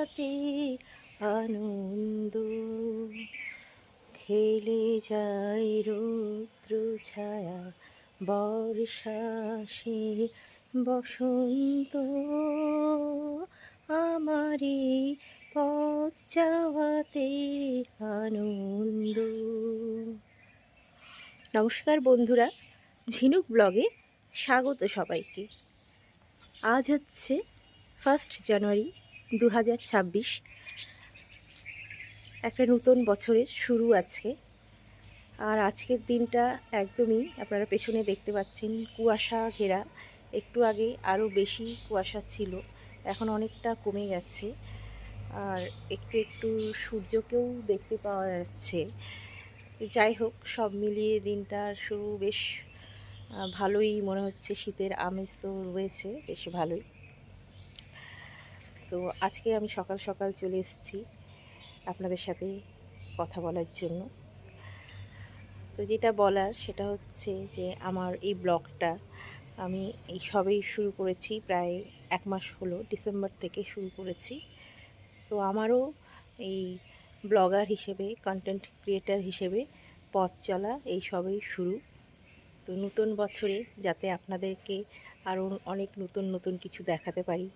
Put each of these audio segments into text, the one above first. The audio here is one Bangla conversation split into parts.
যাওয়াতে আনন্দ। খেলে যায় রৌদ্র ছায়া, বর্ষা সে বসন্ত। আমারই পথ যাওয়াতে আনন্দ। নমস্কার বন্ধুরা, ঝিনুক ব্লগে স্বাগত সবাইকে। আজ হচ্ছে ফার্স্ট জানুয়ারি দু হাজার ছাব্বিশ। একটা নতুন বছরের শুরু আজকে। আর আজকের দিনটা একদমই আপনারা পেছনে দেখতে পাচ্ছেন, কুয়াশা ঘেরা। একটু আগে আরও বেশি কুয়াশা ছিল, এখন অনেকটা কমে গেছে। আর একটু একটু সূর্যকেও দেখতে পাওয়া যাচ্ছে। যাই হোক, সব মিলিয়ে দিনটার শুরু বেশ ভালোই মনে হচ্ছে। শীতের আমেজ তো রয়েছে, বেশ ভালোই। তো আজকে আমি সকাল সকাল চলে এসেছি আপনাদের সাথে কথা বলার জন্য। তো যেটা বলার সেটা হচ্ছে যে আমার এই ব্লগটা আমি এই সবেই শুরু করেছি, প্রায় এক মাস হলো ডিসেম্বর থেকে শুরু করেছি। তো আমারও এই ব্লগার হিসেবে কন্টেন্ট ক্রিয়েটার হিসেবে পথ চলা এই সবেই শুরু। তো নতুন বছরে যাতে আপনাদেরকে আরও অনেক নতুন নতুন কিছু দেখাতে পারি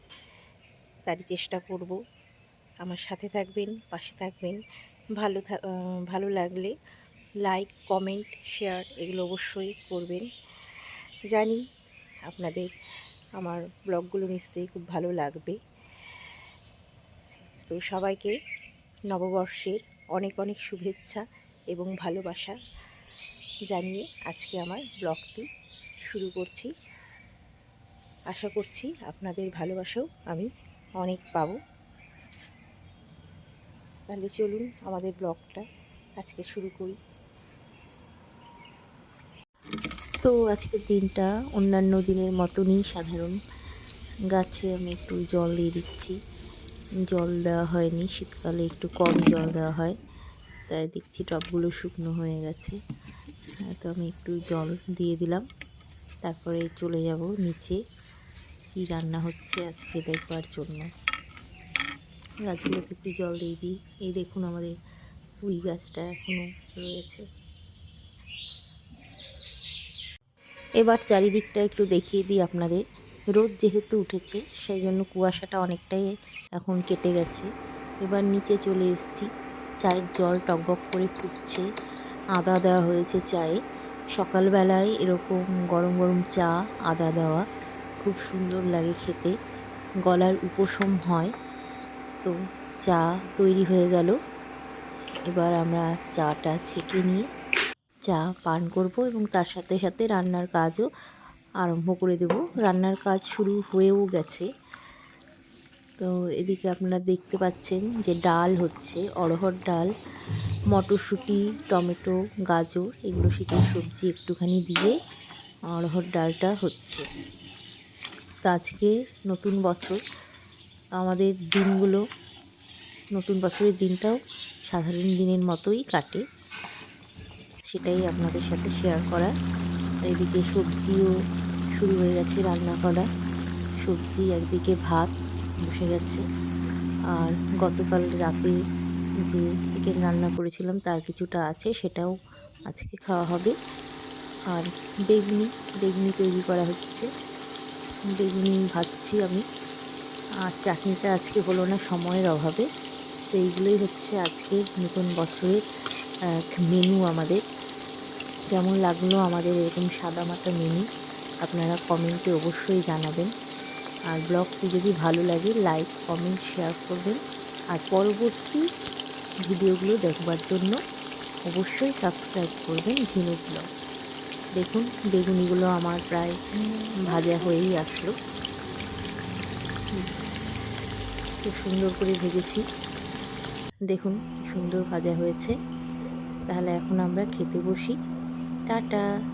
তারই চেষ্টা করব। আমার সাথে থাকবেন, পাশে থাকবেন। ভালো ভালো লাগলে লাইক কমেন্ট শেয়ার এগুলো অবশ্যই করবেন। জানি আপনাদের আমার ব্লগগুলো নিশ্চয়ই খুব ভালো লাগবে। তো সবাইকে নববর্ষের অনেক অনেক শুভেচ্ছা এবং ভালোবাসা জানিয়ে আজকে আমার ব্লগটি শুরু করছি। আশা করছি আপনাদের ভালোবাসাও আমি অনেক পাবো। তাহলে চলুন আমাদের ব্লগটা আজকে শুরু করি। তো আজকের দিনটা অন্যান্য দিনের মতনই সাধারণ। গাছে আমি একটু জল দিয়ে দিচ্ছি। জল দেওয়া হয়নি শীতকালে একটু কম জল দেওয়া হয়। তাই দেখছি টবগুলো শুকনো হয়ে গেছে। হ্যাঁ, তো আমি একটু জল দিয়ে দিলাম। তারপরে চলে যাব নিচে। কি রান্না হচ্ছে আজকে দেখবার জন্য। গাছগুলোতে একটু জল দিয়ে দিই। এই দেখুন আমাদের পুঁই গাছটা এখনও রয়েছে। এবার চারিদিকটা একটু দেখিয়ে দিই আপনাদের। রোদ যেহেতু উঠেছে, সেই জন্য কুয়াশাটা অনেকটাই এখন কেটে গেছে। এবার নিচে চলে এসেছি। চায়ের জল টকবক করে ফুটছে। আদা দেওয়া হয়েছে চায়ে। সকালবেলায় এরকম গরম গরম চা আদা দেওয়া। খুব সুন্দর লাগে খেতে। গলার উপশম হয়। তো চা তৈরি হয়ে গেল। এবার আমরা চাটা ছেঁকে নিয়ে চা পান করব এবং তার সাথে সাথে রান্নার কাজও আরম্ভ করে দেব। রান্নার কাজ শুরু হয়েও গেছে। তো এদিকে আপনারা দেখতে পাচ্ছেন যে ডাল হচ্ছে, অড়হর ডাল, মটরশুঁটি, টমেটো, গাজর, এগুলো শীতের সবজি একটুখানি দিয়ে অড়হর ডালটা হচ্ছে। তো আজকে নতুন বছর। আমাদের দিনগুলো নতুন বছরের দিনটাও সাধারণ দিনের মতোই কাটে। সেটাই আপনাদের সাথে শেয়ার করা এদিকে সবজিও শুরু হয়ে গেছে রান্না করা। সবজি একদিকে ভাত বসে গেছে আর গতকাল রাতে যে চিকেন রান্না করেছিলাম তার কিছুটা আছে, সেটাও আজকে খাওয়া হবে। আর বেগনি বেগনি তৈরি করা হচ্ছে। বেগনি ভাজছি আমি। আর চাটনিটা আজকে হলো না সময়ের অভাবে। তো এইগুলোই হচ্ছে আজকে নতুন বছরের মেনু আমাদের। কেমন লাগল আমাদের এরকম সাদা মাটা মেনু আপনারা কমেন্টে অবশ্যই জানাবেন। আর ব্লগটি যদি ভালো লাগে লাইক কমেন্ট শেয়ার করবেন। আর পরবর্তী ভিডিওগুলো দেখবার জন্য অবশ্যই সাবস্ক্রাইব করবেন ঝিনুক ব্লগ দেখুন, বেগুনিগুলো আমার প্রায় ভাজা হয়েই আসলো। খুব সুন্দর করে ভেজেছি। দেখুন সুন্দর ভাজা হয়েছে। তাহলে এখন আমরা খেতে বসি। টাটা!